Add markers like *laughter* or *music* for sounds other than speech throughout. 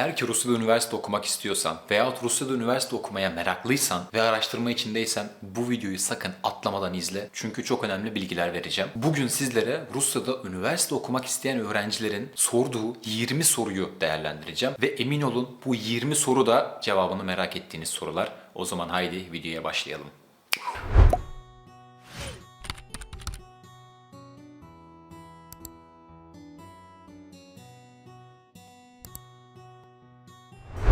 Eğer ki Rusya'da üniversite okumak istiyorsan veyahut Rusya'da üniversite okumaya meraklıysan ve araştırma içindeysen bu videoyu sakın atlamadan izle. Çünkü çok önemli bilgiler vereceğim. Bugün sizlere Rusya'da üniversite okumak isteyen öğrencilerin sorduğu 20 soruyu değerlendireceğim. Ve emin olun bu 20 soru da cevabını merak ettiğiniz sorular. O zaman haydi videoya başlayalım.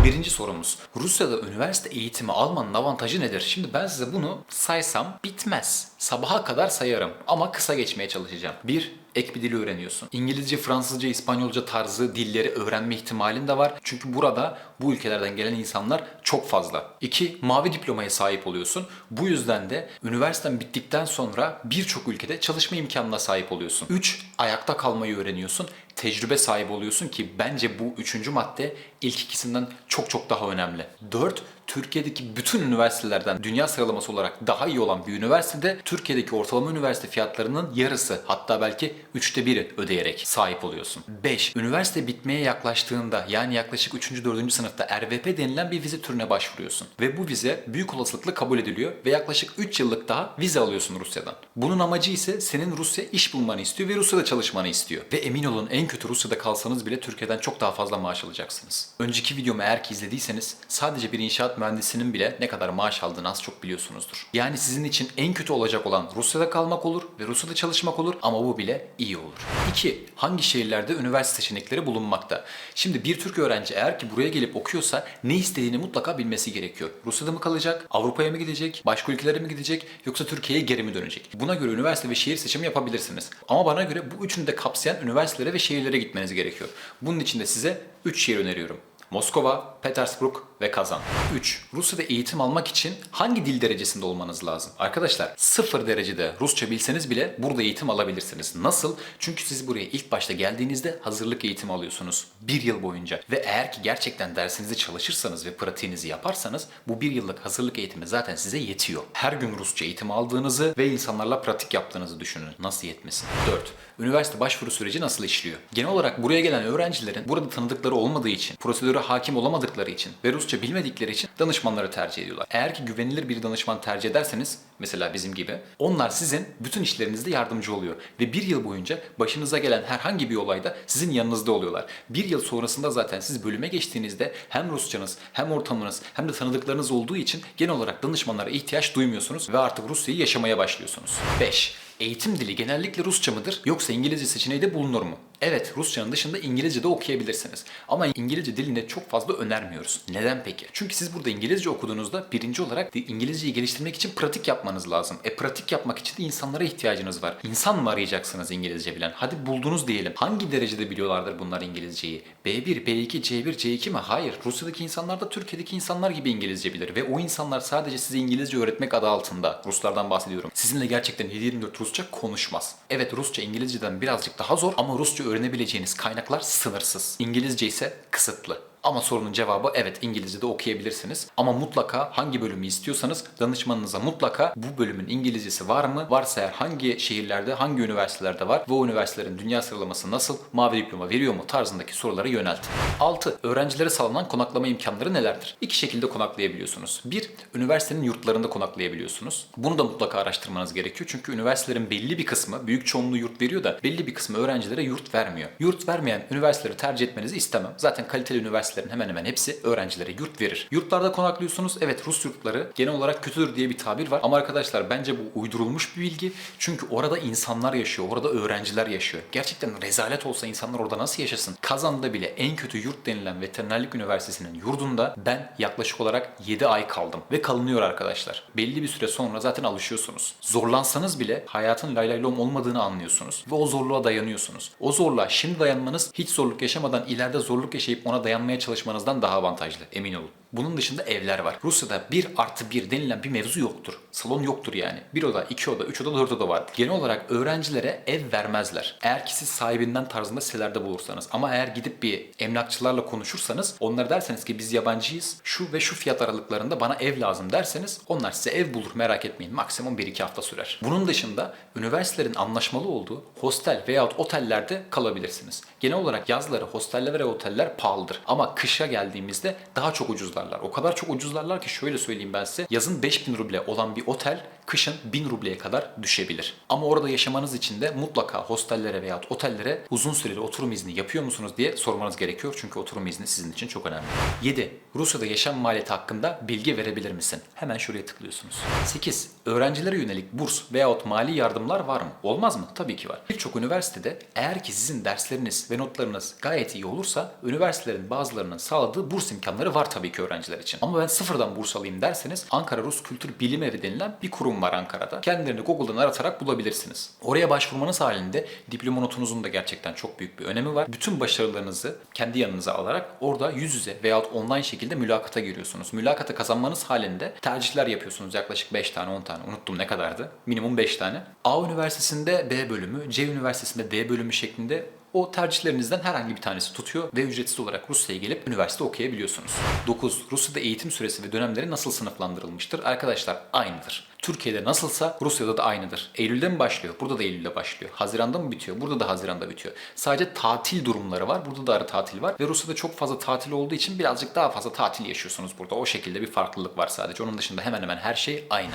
Birinci sorumuz. Rusya'da üniversite eğitimi almanın avantajı nedir? Şimdi ben size bunu saysam bitmez. Sabaha kadar sayarım ama kısa geçmeye çalışacağım. 1. Ek bir dili öğreniyorsun. İngilizce, Fransızca, İspanyolca tarzı dilleri öğrenme ihtimalin de var. Çünkü burada bu ülkelerden gelen insanlar çok fazla. 2. Mavi diplomaya sahip oluyorsun. Bu yüzden de üniversiten bittikten sonra birçok ülkede çalışma imkanına sahip oluyorsun. 3. Ayakta kalmayı öğreniyorsun tecrübe sahibi oluyorsun ki bence bu üçüncü madde ilk ikisinden çok çok daha önemli. 4. Türkiye'deki bütün üniversitelerden dünya sıralaması olarak daha iyi olan bir üniversitede Türkiye'deki ortalama üniversite fiyatlarının yarısı hatta belki üçte biri ödeyerek sahip oluyorsun. 5. Üniversite bitmeye yaklaştığında yani yaklaşık 3. 4. sınıfta RVP denilen bir vize türüne başvuruyorsun. Ve bu vize büyük olasılıkla kabul ediliyor ve yaklaşık 3 yıllık daha vize alıyorsun Rusya'dan. Bunun amacı ise senin Rusya iş bulmanı istiyor ve Rusya'da çalışmanı istiyor. Ve emin olun en kötü Rusya'da kalsanız bile Türkiye'den çok daha fazla maaş alacaksınız. Önceki videomu eğer ki izlediyseniz sadece bir inşaat mühendisinin bile ne kadar maaş aldığını az çok biliyorsunuzdur. Yani sizin için en kötü olacak olan Rusya'da kalmak olur ve Rusya'da çalışmak olur ama bu bile iyi olur. 2. Hangi şehirlerde üniversite seçenekleri bulunmakta? Şimdi bir Türk öğrenci eğer ki buraya gelip okuyorsa ne istediğini mutlaka bilmesi gerekiyor. Rusya'da mı kalacak? Avrupa'ya mı gidecek? Başka ülkelere mi gidecek? Yoksa Türkiye'ye geri mi dönecek? Buna göre üniversite ve şehir seçimi yapabilirsiniz. Ama bana göre bu üçünü de kapsayan üniversitelere ve şehirlere gitmeniz gerekiyor. Bunun için de size 3 şehir öneriyorum. Moskova, Petersburg ve Kazan. 3. Rusya'da eğitim almak için hangi dil derecesinde olmanız lazım? Arkadaşlar sıfır derecede Rusça bilseniz bile burada eğitim alabilirsiniz. Nasıl? Çünkü siz buraya ilk başta geldiğinizde hazırlık eğitimi alıyorsunuz. Bir yıl boyunca. Ve eğer ki gerçekten dersinizi çalışırsanız ve pratiğinizi yaparsanız bu bir yıllık hazırlık eğitimi zaten size yetiyor. Her gün Rusça eğitim aldığınızı ve insanlarla pratik yaptığınızı düşünün. Nasıl yetmesin? 4. Üniversite başvuru süreci nasıl işliyor? Genel olarak buraya gelen öğrencilerin burada tanıdıkları olmadığı için, prosedüre hakim olamadıkları için ve Rusça bilmedikleri için danışmanları tercih ediyorlar. Eğer ki güvenilir bir danışman tercih ederseniz, mesela bizim gibi, onlar sizin bütün işlerinizde yardımcı oluyor. Ve bir yıl boyunca başınıza gelen herhangi bir olayda sizin yanınızda oluyorlar. Bir yıl sonrasında zaten siz bölüme geçtiğinizde hem Rusçanız hem ortamınız hem de tanıdıklarınız olduğu için genel olarak danışmanlara ihtiyaç duymuyorsunuz ve artık Rusya'yı yaşamaya başlıyorsunuz. 5. Eğitim dili genellikle Rusça mıdır yoksa İngilizce seçeneği de bulunur mu? Evet, Rusçanın dışında İngilizce de okuyabilirsiniz. Ama İngilizce dilini çok fazla önermiyoruz. Neden peki? Çünkü siz burada İngilizce okuduğunuzda birinci olarak İngilizceyi geliştirmek için pratik yapmanız lazım. E pratik yapmak için de insanlara ihtiyacınız var. İnsan mı arayacaksınız İngilizce bilen? Hadi buldunuz diyelim. Hangi derecede biliyorlardır bunlar İngilizceyi? B1, B2, C1, C2 mi? Hayır. Rusya'daki insanlar da Türkiye'deki insanlar gibi İngilizce bilir. Ve o insanlar sadece size İngilizce öğretmek adı altında. Ruslardan bahsediyorum. Sizinle gerçekten 7-24 Rusça konuşmaz. Evet Rusça İngilizceden birazcık daha zor ama Rusça öğrenebileceğiniz kaynaklar sınırsız. İngilizce ise kısıtlı. Ama sorunun cevabı evet İngilizce'de okuyabilirsiniz. Ama mutlaka hangi bölümü istiyorsanız danışmanınıza mutlaka bu bölümün İngilizcesi var mı? Varsa eğer hangi şehirlerde, hangi üniversitelerde var ve o üniversitelerin dünya sıralaması nasıl, mavi diploma veriyor mu tarzındaki soruları yöneltin. 6. Öğrencilere sağlanan konaklama imkanları nelerdir? İki şekilde konaklayabiliyorsunuz. Bir, üniversitenin yurtlarında konaklayabiliyorsunuz. Bunu da mutlaka araştırmanız gerekiyor. Çünkü üniversitelerin belli bir kısmı, büyük çoğunluğu yurt veriyor da belli bir kısmı öğrencilere yurt vermiyor. Yurt vermeyen üniversiteleri tercih etmenizi istemem. Zaten kaliteli üniversitelerin hemen hemen hepsi öğrencilere yurt verir. Yurtlarda konaklıyorsunuz. Evet Rus yurtları genel olarak kötüdür diye bir tabir var. Ama arkadaşlar bence bu uydurulmuş bir bilgi. Çünkü orada insanlar yaşıyor. Orada öğrenciler yaşıyor. Gerçekten rezalet olsa insanlar orada nasıl yaşasın? Kazan'da bile en kötü yurt denilen veterinerlik üniversitesinin yurdunda ben yaklaşık olarak 7 ay kaldım. Ve kalınıyor arkadaşlar. Belli bir süre sonra zaten alışıyorsunuz. Zorlansanız bile hayatın laylaylom olmadığını anlıyorsunuz. Ve o zorluğa dayanıyorsunuz. O zorluğa şimdi dayanmanız hiç zorluk yaşamadan ileride zorluk yaşayıp ona dayanmaya çalışmanızdan daha avantajlı. Emin olun. Bunun dışında evler var. Rusya'da 1 artı 1 denilen bir mevzu yoktur. Salon yoktur yani. Bir oda, iki oda, üç oda, dört oda vardır. Genel olarak öğrencilere ev vermezler. Eğer ki siz sahibinden tarzında sitelerde bulursanız. Ama eğer gidip bir emlakçılarla konuşursanız onlara derseniz ki biz yabancıyız. Şu ve şu fiyat aralıklarında bana ev lazım derseniz onlar size ev bulur merak etmeyin. Maksimum 1-2 hafta sürer. Bunun dışında üniversitelerin anlaşmalı olduğu hostel veyahut otellerde kalabilirsiniz. Genel olarak yazları hosteller ve oteller pahalıdır. Ama kışa geldiğimizde daha çok ucuzlarlar. O kadar çok ucuzlarlar ki şöyle söyleyeyim ben size. Yazın 5000 ruble olan bir otel kışın 1000 rubleye kadar düşebilir. Ama orada yaşamanız için de mutlaka hostellere veya otellere uzun süreli oturum izni yapıyor musunuz diye sormanız gerekiyor. Çünkü oturum izni sizin için çok önemli. 7. Rusya'da yaşam maliyeti hakkında bilgi verebilir misin? Hemen şuraya tıklıyorsunuz. 8. Öğrencilere yönelik burs veyahut mali yardımlar var mı? Olmaz mı? Tabii ki var. Birçok üniversitede eğer ki sizin dersleriniz ve notlarınız gayet iyi olursa üniversitelerin bazılarının sağladığı burs imkanları var tabii ki öğrenciler için. Ama ben sıfırdan burs alayım derseniz Ankara Rus Kültür Bilim Evi denilen bir kurum var Ankara'da. Kendilerini Google'dan aratarak bulabilirsiniz. Oraya başvurmanız halinde diploma notunuzun da gerçekten çok büyük bir önemi var. Bütün başarılarınızı kendi yanınıza alarak orada yüz yüze veyahut online şekilde mülakata giriyorsunuz. Mülakata kazanmanız halinde tercihler yapıyorsunuz. Yaklaşık 5 tane 10 tane unuttum ne kadardı. Minimum 5 tane. A Üniversitesi'nde B bölümü, C Üniversitesi'nde D bölümü şeklinde o tercihlerinizden herhangi bir tanesi tutuyor ve ücretsiz olarak Rusya'ya gelip üniversite okuyabiliyorsunuz. 9. Rusya'da eğitim süresi ve dönemleri nasıl sınıflandırılmıştır? Arkadaşlar aynıdır. Türkiye'de nasılsa Rusya'da da aynıdır. Eylül'de mi başlıyor? Burada da Eylül'de başlıyor. Haziranda mı bitiyor? Burada da Haziran'da bitiyor. Sadece tatil durumları var. Burada da ara tatil var. Ve Rusya'da çok fazla tatil olduğu için birazcık daha fazla tatil yaşıyorsunuz burada. O şekilde bir farklılık var sadece. Onun dışında hemen hemen her şey aynı.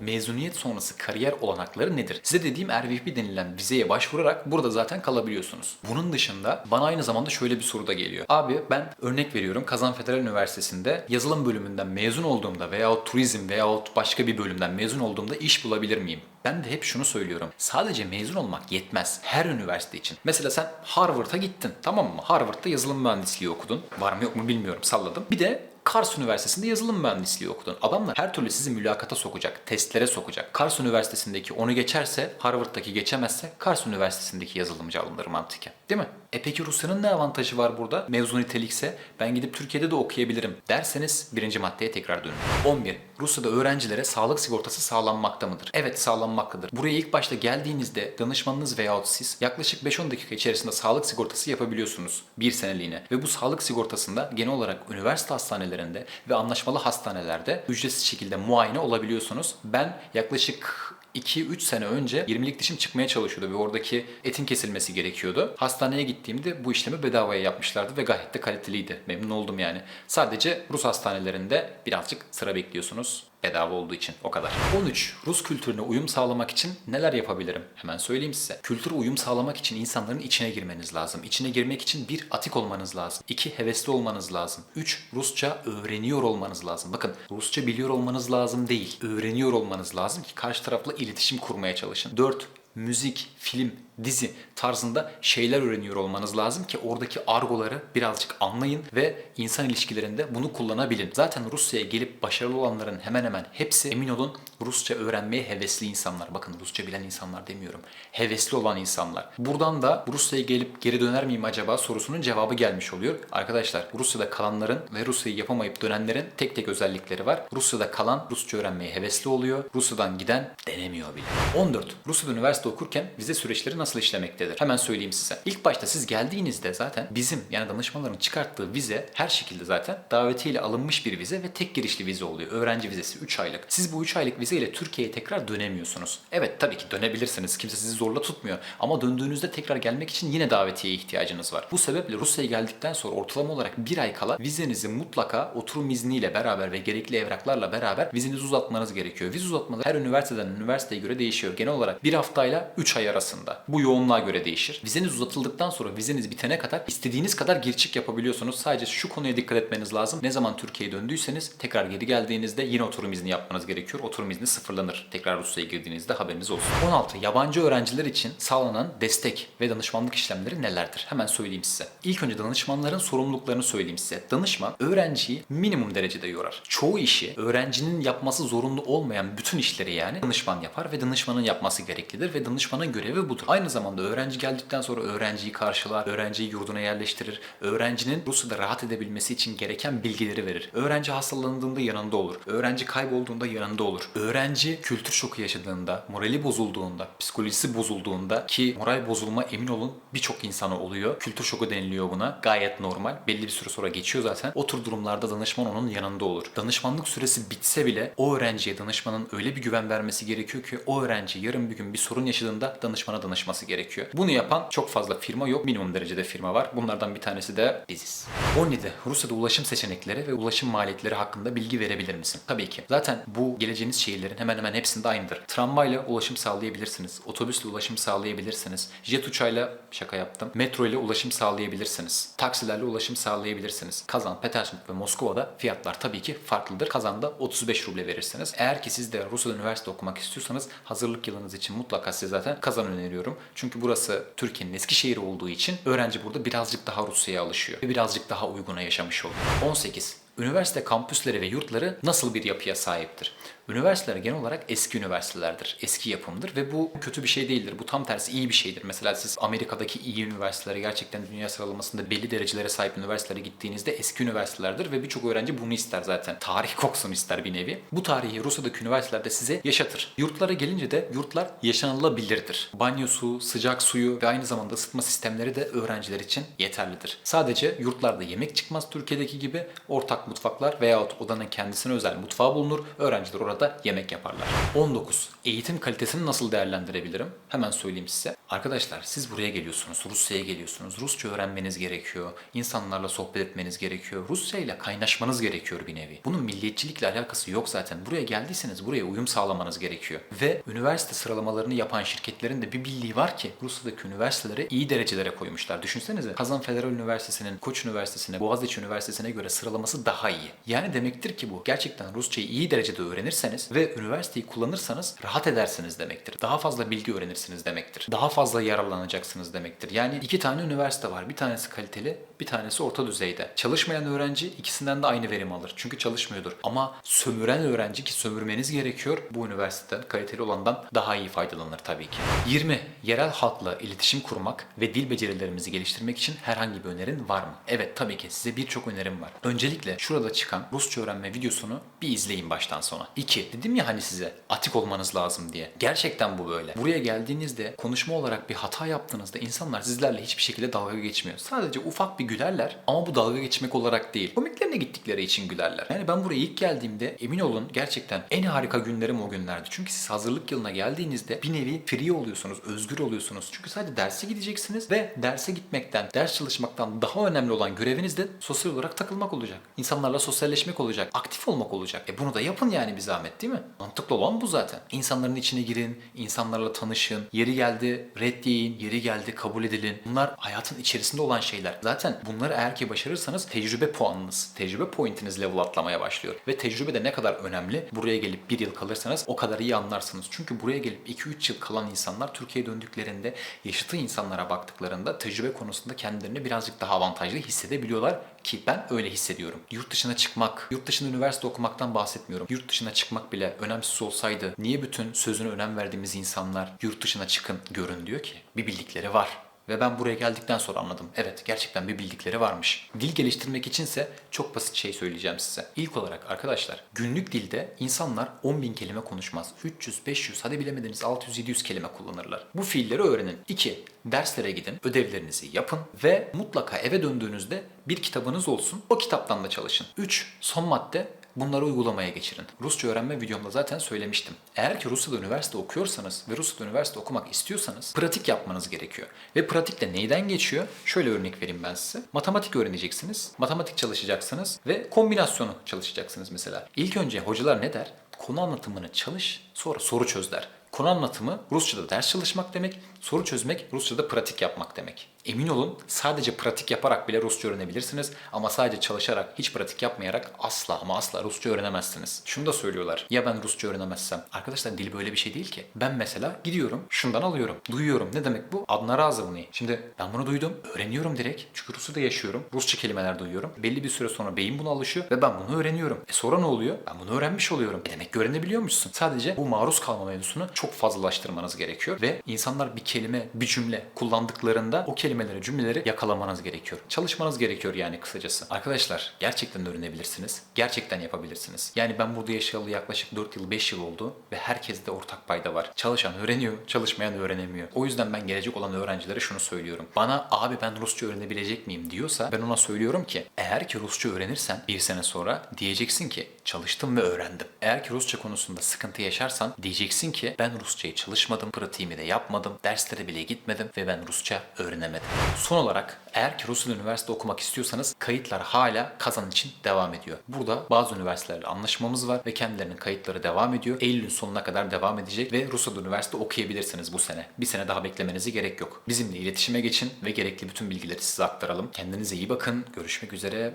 10. Mezuniyet sonrası kariyer olanakları nedir? Size dediğim RVP denilen vizeye başvurarak burada zaten kalabiliyorsunuz. Bunun dışında bana aynı zamanda şöyle bir soru da geliyor. Abi ben örnek veriyorum Kazan Federal Üniversitesi'nde yazılım bölümünden mezun olduğumda veyahut turizm veyahut başka bir bölümden mezun olduğumda iş bulabilir miyim? Ben de hep şunu söylüyorum. Sadece mezun olmak yetmez. Her üniversite için. Mesela sen Harvard'a gittin. Tamam mı? Harvard'da yazılım mühendisliği okudun. Var mı yok mu bilmiyorum. Salladım. Bir de Kars Üniversitesi'nde yazılım mühendisliği okudun. Adamlar her türlü sizi mülakata sokacak, testlere sokacak. Kars Üniversitesi'ndeki onu geçerse, Harvard'daki geçemezse Kars Üniversitesi'ndeki yazılımcı alınır mantıken. Değil mi? E peki Rusya'nın ne avantajı var burada? Mevzu nitelikse ben gidip Türkiye'de de okuyabilirim derseniz birinci maddeye tekrar dönün. 11. Rusya'da öğrencilere sağlık sigortası sağlanmakta mıdır? Evet sağlanmaktadır. Buraya ilk başta geldiğinizde danışmanınız veyahut siz yaklaşık 5-10 dakika içerisinde sağlık sigortası yapabiliyorsunuz bir seneliğine. Ve bu sağlık sigortasında genel olarak üniversite hastanelerinde ve anlaşmalı hastanelerde ücretsiz şekilde muayene olabiliyorsunuz. Ben yaklaşık 2-3 sene önce 20'lik dişim çıkmaya çalışıyordu ve oradaki etin kesilmesi gerekiyordu. Hastaneye gittiğimde bu işlemi bedavaya yapmışlardı ve gayet de kaliteliydi. Memnun oldum yani. Sadece Rus hastanelerinde birazcık sıra bekliyorsunuz. Bedava olduğu için o kadar. 13. Rus kültürüne uyum sağlamak için neler yapabilirim? Hemen söyleyeyim size. Kültüre uyum sağlamak için insanların içine girmeniz lazım. İçine girmek için bir atik olmanız lazım. İki hevesli olmanız lazım. Üç Rusça öğreniyor olmanız lazım. Bakın Rusça biliyor olmanız lazım değil. Öğreniyor olmanız lazım ki karşı tarafla iletişim kurmaya çalışın. 4 müzik, film, dizi tarzında şeyler öğreniyor olmanız lazım ki oradaki argoları birazcık anlayın ve insan ilişkilerinde bunu kullanabilin. Zaten Rusya'ya gelip başarılı olanların hemen hemen hepsi emin olun Rusça öğrenmeye hevesli insanlar. Bakın Rusça bilen insanlar demiyorum. Hevesli olan insanlar. Buradan da Rusya'ya gelip geri döner miyim acaba sorusunun cevabı gelmiş oluyor. Arkadaşlar Rusya'da kalanların ve Rusya'yı yapamayıp dönenlerin tek tek özellikleri var. Rusya'da kalan Rusça öğrenmeye hevesli oluyor. Rusya'dan giden denemiyor bile. 14. Rusya'da üniversite okurken vize süreçleri nasıl işlemektedir? Hemen söyleyeyim size. İlk başta siz geldiğinizde zaten bizim yani danışmanların çıkarttığı vize her şekilde zaten davetiyle alınmış bir vize ve tek girişli vize oluyor. Öğrenci vizesi 3 aylık. Siz bu 3 aylık vizeyle Türkiye'ye tekrar dönemiyorsunuz. Evet tabii ki dönebilirsiniz. Kimse sizi zorla tutmuyor. Ama döndüğünüzde tekrar gelmek için yine davetiye ihtiyacınız var. Bu sebeple Rusya'ya geldikten sonra ortalama olarak bir ay kala vizenizi mutlaka oturum izniyle beraber ve gerekli evraklarla beraber vizenizi uzatmanız gerekiyor. Vize uzatmaları her üniversiteden üniversiteye göre değişiyor. Genel olarak bir haftayla 3 ay arasında. Bu yoğunluğa göre değişir. Vizeniz uzatıldıktan sonra vizeniz bitene kadar istediğiniz kadar geri çık yapabiliyorsunuz. Sadece şu konuya dikkat etmeniz lazım. Ne zaman Türkiye'ye döndüyseniz tekrar geri geldiğinizde yine oturum izni yapmanız gerekiyor. Oturum izni sıfırlanır. Tekrar Rusya'ya girdiğinizde haberiniz olsun. 16. Yabancı öğrenciler için sağlanan destek ve danışmanlık işlemleri nelerdir? Hemen söyleyeyim size. İlk önce danışmanların sorumluluklarını söyleyeyim size. Danışman öğrenciyi minimum derecede yorar. Çoğu işi öğrencinin yapması zorunlu olmayan bütün işleri yani danışman yapar ve danışmanın yapması gereklidir ve danışmanın görevi budur. Aynı Aynı zamanda öğrenci geldikten sonra öğrenciyi karşılar, öğrenciyi yurduna yerleştirir, öğrencinin Rusya'da rahat edebilmesi için gereken bilgileri verir. Öğrenci hastalandığında yanında olur, öğrenci kaybolduğunda yanında olur. Öğrenci kültür şoku yaşadığında, morali bozulduğunda, psikolojisi bozulduğunda ki moral bozulma emin olun birçok insana oluyor. Kültür şoku deniliyor buna. Gayet normal. Belli bir süre sonra geçiyor zaten. O tür durumlarda danışman onun yanında olur. Danışmanlık süresi bitse bile o öğrenciye danışmanın öyle bir güven vermesi gerekiyor ki o öğrenci yarın bir gün bir sorun yaşadığında danışmana danışması gerekiyor. Bunu yapan çok fazla firma yok. Minimum derecede firma var. Bunlardan bir tanesi de biziz. 17. Rusya'da ulaşım seçenekleri ve ulaşım maliyetleri hakkında bilgi verebilir misin? Tabii ki. Zaten bu geleceğiniz şehirlerin hemen hemen hepsinde aynıdır. Tramvayla ulaşım sağlayabilirsiniz. Otobüsle ulaşım sağlayabilirsiniz. Jet uçağıyla şaka yaptım. Metro ile ulaşım sağlayabilirsiniz. Taksilerle ulaşım sağlayabilirsiniz. Kazan, Petersburg ve Moskova'da fiyatlar tabii ki farklıdır. Kazan'da 35 ruble verirsiniz. Eğer ki siz de Rusya'da üniversite okumak istiyorsanız hazırlık yılınız için mutlaka size zaten Kazan öneriyorum. Çünkü burası Türkiye'nin eski şehri olduğu için öğrenci burada birazcık daha Rusya'ya alışıyor ve birazcık daha uyguna yaşamış oluyor. 18. Üniversite kampüsleri ve yurtları nasıl bir yapıya sahiptir? Üniversiteler genel olarak eski üniversitelerdir, eski yapımdır ve bu kötü bir şey değildir. Bu tam tersi iyi bir şeydir. Mesela siz Amerika'daki iyi üniversitelere gerçekten dünya sıralamasında belli derecelere sahip üniversitelere gittiğinizde eski üniversitelerdir ve birçok öğrenci bunu ister zaten. Tarih *laughs* koksun ister bir nevi. Bu tarihi Rusya'daki üniversitelerde size yaşatır. Yurtlara gelince de yurtlar yaşanılabilirdir. Banyosu, sıcak suyu ve aynı zamanda ısıtma sistemleri de öğrenciler için yeterlidir. Sadece yurtlarda yemek çıkmaz Türkiye'deki gibi ortak mutfaklar veyahut odanın kendisine özel mutfağı bulunur. Öğrenciler orada yemek yaparlar. 19. Eğitim kalitesini nasıl değerlendirebilirim? Hemen söyleyeyim size. Arkadaşlar siz buraya geliyorsunuz, Rusya'ya geliyorsunuz. Rusça öğrenmeniz gerekiyor. insanlarla sohbet etmeniz gerekiyor. Rusya ile kaynaşmanız gerekiyor bir nevi. Bunun milliyetçilikle alakası yok zaten. Buraya geldiyseniz buraya uyum sağlamanız gerekiyor. Ve üniversite sıralamalarını yapan şirketlerin de bir bildiği var ki Rusya'daki üniversitelere iyi derecelere koymuşlar. Düşünsenize Kazan Federal Üniversitesi'nin, Koç Üniversitesi'ne, Boğaziçi Üniversitesi'ne göre sıralaması daha iyi. Yani demektir ki bu gerçekten Rusçayı iyi derecede öğrenirseniz ve üniversiteyi kullanırsanız rahat edersiniz demektir. Daha fazla bilgi öğrenirsiniz demektir. Daha fazla yararlanacaksınız demektir. Yani iki tane üniversite var. Bir tanesi kaliteli, bir tanesi orta düzeyde. Çalışmayan öğrenci ikisinden de aynı verim alır. Çünkü çalışmıyordur. Ama sömüren öğrenci ki sömürmeniz gerekiyor bu üniversiteden kaliteli olandan daha iyi faydalanır tabii ki. 20. Yerel halkla iletişim kurmak ve dil becerilerimizi geliştirmek için herhangi bir önerin var mı? Evet tabii ki size birçok önerim var. Öncelikle şurada çıkan Rusça öğrenme videosunu bir izleyin baştan sona. 2. Dedim ya hani size atik olmanız lazım diye. Gerçekten bu böyle. Buraya geldiğinizde konuşma olarak bir hata yaptığınızda insanlar sizlerle hiçbir şekilde dalga geçmiyor. Sadece ufak bir gülerler ama bu dalga geçmek olarak değil. Komiklerine gittikleri için gülerler. Yani ben buraya ilk geldiğimde emin olun gerçekten en harika günlerim o günlerdi. Çünkü siz hazırlık yılına geldiğinizde bir nevi free oluyorsunuz, özgür oluyorsunuz. Çünkü sadece derse gideceksiniz ve derse gitmekten, ders çalışmaktan daha önemli olan göreviniz de sosyal olarak takılmak olacak. İnsanlarla sosyalleşmek olacak, aktif olmak olacak. E bunu da yapın yani bir zahmet değil mi? Mantıklı olan bu zaten. İnsanların içine girin, insanlarla tanışın, yeri geldi red deyin, yeri geldi kabul edilin. Bunlar hayatın içerisinde olan şeyler. Zaten bunları eğer ki başarırsanız tecrübe puanınız, tecrübe pointiniz level atlamaya başlıyor. Ve tecrübe de ne kadar önemli? Buraya gelip bir yıl kalırsanız o kadar iyi anlarsınız. Çünkü buraya gelip 2-3 yıl kalan insanlar Türkiye'ye döndüklerinde yaşıtı insanlara baktıklarında tecrübe konusunda kendilerini birazcık daha avantajlı hissedebiliyorlar ki ben öyle hissediyorum. Yurt dışına çıkmak, yurt dışında üniversite okumaktan bahsetmiyorum. Yurt dışına çıkmak bile önemsiz olsaydı niye bütün sözüne önem verdiğimiz insanlar yurt dışına çıkın görün diyor ki? Bir bildikleri var. Ve ben buraya geldikten sonra anladım. Evet gerçekten bir bildikleri varmış. Dil geliştirmek içinse çok basit şey söyleyeceğim size. İlk olarak arkadaşlar günlük dilde insanlar 10.000 kelime konuşmaz. 300, 500 hadi bilemediniz 600, 700 kelime kullanırlar. Bu fiilleri öğrenin. 2. Derslere gidin, ödevlerinizi yapın ve mutlaka eve döndüğünüzde bir kitabınız olsun. O kitaptan da çalışın. 3. Son madde Bunları uygulamaya geçirin. Rusça öğrenme videomda zaten söylemiştim. Eğer ki Rusya'da üniversite okuyorsanız ve Rusya'da üniversite okumak istiyorsanız pratik yapmanız gerekiyor. Ve pratik de neyden geçiyor? Şöyle örnek vereyim ben size. Matematik öğreneceksiniz, matematik çalışacaksınız ve kombinasyonu çalışacaksınız mesela. İlk önce hocalar ne der? Konu anlatımını çalış, sonra soru çöz der. Konu anlatımı Rusça'da ders çalışmak demek, soru çözmek Rusça'da pratik yapmak demek. Emin olun sadece pratik yaparak bile Rusça öğrenebilirsiniz ama sadece çalışarak, hiç pratik yapmayarak asla ama asla Rusça öğrenemezsiniz. Şunu da söylüyorlar. Ya ben Rusça öğrenemezsem? Arkadaşlar dil böyle bir şey değil ki. Ben mesela gidiyorum, şundan alıyorum, duyuyorum. Ne demek bu? Adına razı Şimdi ben bunu duydum, öğreniyorum direkt. Çünkü Rusça'da yaşıyorum. Rusça kelimeler duyuyorum. Belli bir süre sonra beyin buna alışıyor ve ben bunu öğreniyorum. E sonra ne oluyor? Ben bunu öğrenmiş oluyorum. E demek ki öğrenebiliyormuşsun. Sadece bu maruz kalma mevzusunu çok fazlalaştırmanız gerekiyor ve insanlar bir kelime, bir cümle kullandıklarında o kelimeleri, cümleleri yakalamanız gerekiyor. Çalışmanız gerekiyor yani kısacası. Arkadaşlar gerçekten öğrenebilirsiniz. Gerçekten yapabilirsiniz. Yani ben burada yaşayalı yaklaşık 4 yıl, 5 yıl oldu ve herkeste ortak payda var. Çalışan öğreniyor, çalışmayan öğrenemiyor. O yüzden ben gelecek olan öğrencilere şunu söylüyorum. Bana abi ben Rusça öğrenebilecek miyim diyorsa ben ona söylüyorum ki eğer ki Rusça öğrenirsen bir sene sonra diyeceksin ki çalıştım ve öğrendim. Eğer ki Rusça konusunda sıkıntı yaşarsan diyeceksin ki ben Rusçayı çalışmadım, pratiğimi de yapmadım, derslere bile gitmedim ve ben Rusça öğrenemedim. Son olarak eğer ki Rusya'da üniversite okumak istiyorsanız kayıtlar hala kazan için devam ediyor. Burada bazı üniversitelerle anlaşmamız var ve kendilerinin kayıtları devam ediyor. Eylül'ün sonuna kadar devam edecek ve Rusya'da üniversite okuyabilirsiniz bu sene. Bir sene daha beklemenize gerek yok. Bizimle iletişime geçin ve gerekli bütün bilgileri size aktaralım. Kendinize iyi bakın. Görüşmek üzere.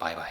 Bay bay.